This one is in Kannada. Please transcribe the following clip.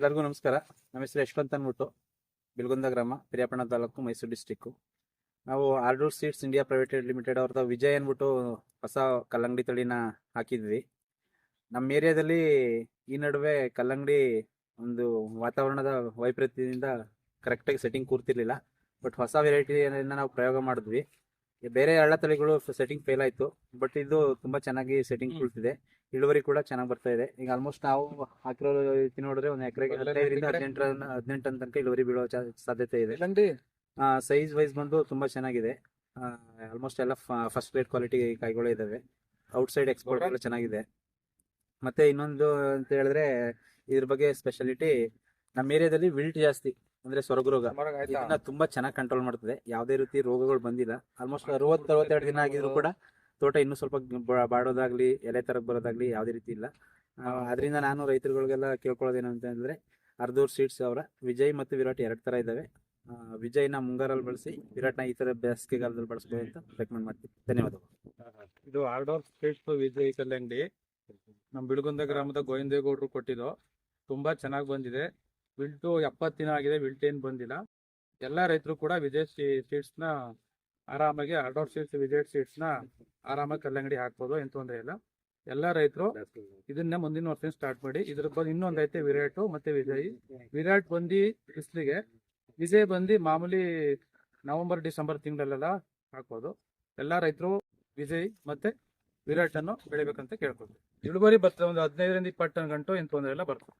ಎಲ್ಲರಿಗೂ ನಮಸ್ಕಾರ. ನಮ್ಮ ಹೆಸರು ಯಶವಂತ್ ಅಂದ್ಬಿಟ್ಟು, ಬಿಲ್ಗುಂದ ಗ್ರಾಮ ಪಿರಿಯಾಪಣ ತಾಲೂಕು, ಮೈಸೂರು ಡಿಸ್ಟಿಕ್ಕು ನಾವು Ardour seeds India private limited ಅವ್ರದ್ದು ವಿಜಯ್ ಅಂದ್ಬಿಟ್ಟು ಹೊಸ ಕಲ್ಲಂಗಡಿ ತಳಿನ ಹಾಕಿದ್ವಿ. ನಮ್ಮ ಏರಿಯಾದಲ್ಲಿ ಈ ನಡುವೆ ಕಲ್ಲಂಗಡಿ ಒಂದು ವಾತಾವರಣದ ವೈಪರೀತ್ಯದಿಂದ ಕರೆಕ್ಟಾಗಿ ಸೆಟ್ಟಿಂಗ್ ಕೂರ್ತಿರ್ಲಿಲ್ಲ. ಬಟ್ ಹೊಸ ವೆರೈಟಿಯನ್ನು ನಾವು ಪ್ರಯೋಗ ಮಾಡಿದ್ವಿ. ಬೇರೆ ಹಳ್ಳ ತಳಿಗಳು ಸೆಟ್ಟಿಂಗ್ ಫೇಲ್ ಆಯಿತು ಬಟ್ ಇದು ತುಂಬ ಚೆನ್ನಾಗಿ ಸೆಟ್ಟಿಂಗ್ ಕುಳಿತಿದೆ. ಇಳುವರಿ ಕೂಡ ಚೆನ್ನಾಗಿ ಬರ್ತಾ ಇದೆ. ಈಗ ಆಲ್ಮೋಸ್ಟ್ ನಾವು ಹಾಕಿರೋ ರೀತಿ ನೋಡಿದ್ರೆ ಒಂದು ಎಕರೆಗೆ ಹದಿನೈದರಿಂದ ಹದಿನೆಂಟರ ಹದಿನೆಂಟು ತನಕ ಇಳುವರಿ ಬೀಳೋ ಸಾಧ್ಯತೆ ಇದೆ. ಸೈಜ್ ವೈಸ್ ಬಂದು ತುಂಬಾ ಚೆನ್ನಾಗಿದೆ. ಆಲ್ಮೋಸ್ಟ್ ಎಲ್ಲ ಫಸ್ಟ್ ಗ್ರೇಡ್ ಕ್ವಾಲಿಟಿ ಕಾಯಿಗಳು ಇದಾವೆ. ಔಟ್ಸೈಡ್ ಎಕ್ಸ್ಪೋರ್ಟ್ ಎಲ್ಲ ಚೆನ್ನಾಗಿದೆ. ಮತ್ತೆ ಇನ್ನೊಂದು ಅಂತ ಹೇಳಿದ್ರೆ ಇದ್ರ ಬಗ್ಗೆ ಸ್ಪೆಷಾಲಿಟಿ ನಮ್ಮ ಏರಿಯಾದಲ್ಲಿ ವಿಲ್ಟ್ ಜಾಸ್ತಿ. ಅಂದ್ರೆ ಸ್ವರ್ಗ ರೋಗ ಇದನ್ನ ತುಂಬಾ ಚೆನ್ನಾಗಿ ಕಂಟ್ರೋಲ್ ಮಾಡ್ತದೆ. ಯಾವುದೇ ರೀತಿ ರೋಗಗಳು ಬಂದಿಲ್ಲ. ಆಲ್ಮೋಸ್ಟ್ ಅರವತ್ತು ಅರವತ್ತೆರಡು ದಿನ ಆಗಿದ್ರು ಕೂಡ ತೋಟ ಇನ್ನೂ ಸ್ವಲ್ಪ ಬಾಡೋದಾಗ್ಲಿ ಎಲೆ ತರಕ್ ಬರೋದಾಗ್ಲಿ ಯಾವುದೇ ರೀತಿ ಇಲ್ಲ. ಅದರಿಂದ ನಾನು ರೈತರುಗಳಿಗೆಲ್ಲ ಕೇಳ್ಕೊಳ್ಳೋದೇನಂತ ಅಂದ್ರೆ ಅರ್ಧೂರ್ ಸೀಡ್ಸ್ ಅವರ ವಿಜಯ್ ಮತ್ತು ವಿರಾಟ್ ಎರಡು ತರ ಇದಾವೆ. ವಿಜಯ್ನ ಮುಂಗಾರಲ್ಲಿ ಬಳಸಿ ವಿರಾಟ್ನ ಈ ತರ ಬೇಸಿಗೆಗಾಲದಲ್ಲಿ ಬಳಸಬಹುದು ಅಂತ ರೆಕಮೆಂಡ್ ಮಾಡ್ತೀನಿ. ಧನ್ಯವಾದಗಳು. ಇದು ಆರ್ಡೋರ್ ಸ್ಟ್ರೀಟ್ ವಿಜಯ್ ಕಲ್ಲಂಗಡಿ ನಮ್ಮ ಬಿಳುಗುಂದ ಗ್ರಾಮದ ಗೋವಿಂದೇಗೌಡರು ಕೊಟ್ಟಿದ್ದು. ತುಂಬಾ ಚೆನ್ನಾಗಿ ಬಂದಿದೆ. ವಿಲ್ಟು ಎಪ್ಪತ್ತು ದಿನ ಆಗಿದೆ ವಿಲ್ಟ್ ಏನ್ ಬಂದಿಲ್ಲ. ಎಲ್ಲಾ ರೈತರು ಕೂಡ ವಿಜಯ್ನ ಆರಾಮಾಗಿ ಆರ್ಡರ್ ಸೀಡ್ಸ್ ವಿಜಯ್ ಸೀಡ್ಸ್ನ ಆರಾಮಾಗಿ ಕಲ್ಲಂಗಡಿ ಹಾಕ್ಬೋದು, ಏನ್ ತೊಂದರೆ ಇಲ್ಲ. ಎಲ್ಲಾ ರೈತರು ಇದನ್ನ ಮುಂದಿನ ವರ್ಷ ಸ್ಟಾರ್ಟ್ ಮಾಡಿ, ಇದ್ರ ಬಂದು ಇನ್ನೊಂದ್ ಐತೆ ವಿರಾಟ್ ಮತ್ತೆ ವಿಜಯ್. ವಿರಾಟ್ ಬಂದು ಬಿಸಿಲಿಗೆ, ವಿಜಯ್ ಬಂದು ಮಾಮೂಲಿ ನವೆಂಬರ್, ಡಿಸೆಂಬರ್ ತಿಂಗಳಲ್ಲೆಲ್ಲ ಹಾಕ್ಬೋದು. ಎಲ್ಲಾ ರೈತರು ವಿಜಯ್ ಮತ್ತೆ ವಿರಾಟ್ ಅನ್ನು ಬೆಳಿಬೇಕಂತ ಕೇಳ್ಕೊಳ್ತೀವಿ. ಇಳುವರಿ ಬರ್ತದೆ ಒಂದು ಹದಿನೈದರಿಂದ ಇಪ್ಪತ್ತು ಗಂಟು, ಏನ್ ತೊಂದರೆ ಇಲ್ಲ, ಬರ್ತದೆ.